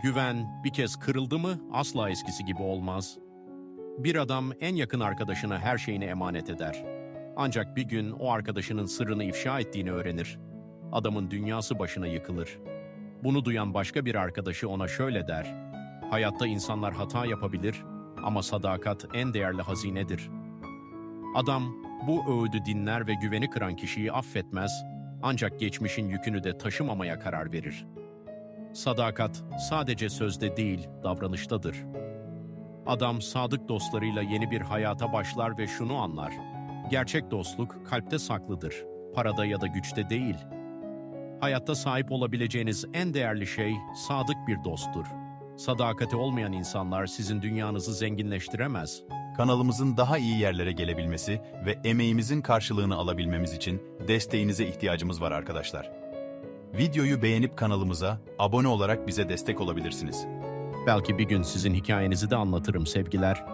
Güven bir kez kırıldı mı asla eskisi gibi olmaz. Bir adam en yakın arkadaşına her şeyini emanet eder. Ancak bir gün o arkadaşının sırrını ifşa ettiğini öğrenir. Adamın dünyası başına yıkılır. Bunu duyan başka bir arkadaşı ona şöyle der. Hayatta insanlar hata yapabilir ama sadakat en değerli hazinedir. Adam bu öğüdü dinler ve güveni kıran kişiyi affetmez ancak geçmişin yükünü de taşımamaya karar verir. Sadakat sadece sözde değil, davranıştadır. Adam sadık dostlarıyla yeni bir hayata başlar ve şunu anlar. Gerçek dostluk kalpte saklıdır, parada ya da güçte değil. Hayatta sahip olabileceğiniz en değerli şey sadık bir dosttur. Sadakati olmayan insanlar sizin dünyanızı zenginleştiremez. Kanalımızın daha iyi yerlere gelebilmesi ve emeğimizin karşılığını alabilmemiz için desteğinize ihtiyacımız var arkadaşlar. Videoyu beğenip kanalımıza abone olarak bize destek olabilirsiniz. Belki bir gün sizin hikayenizi de anlatırım sevgiler.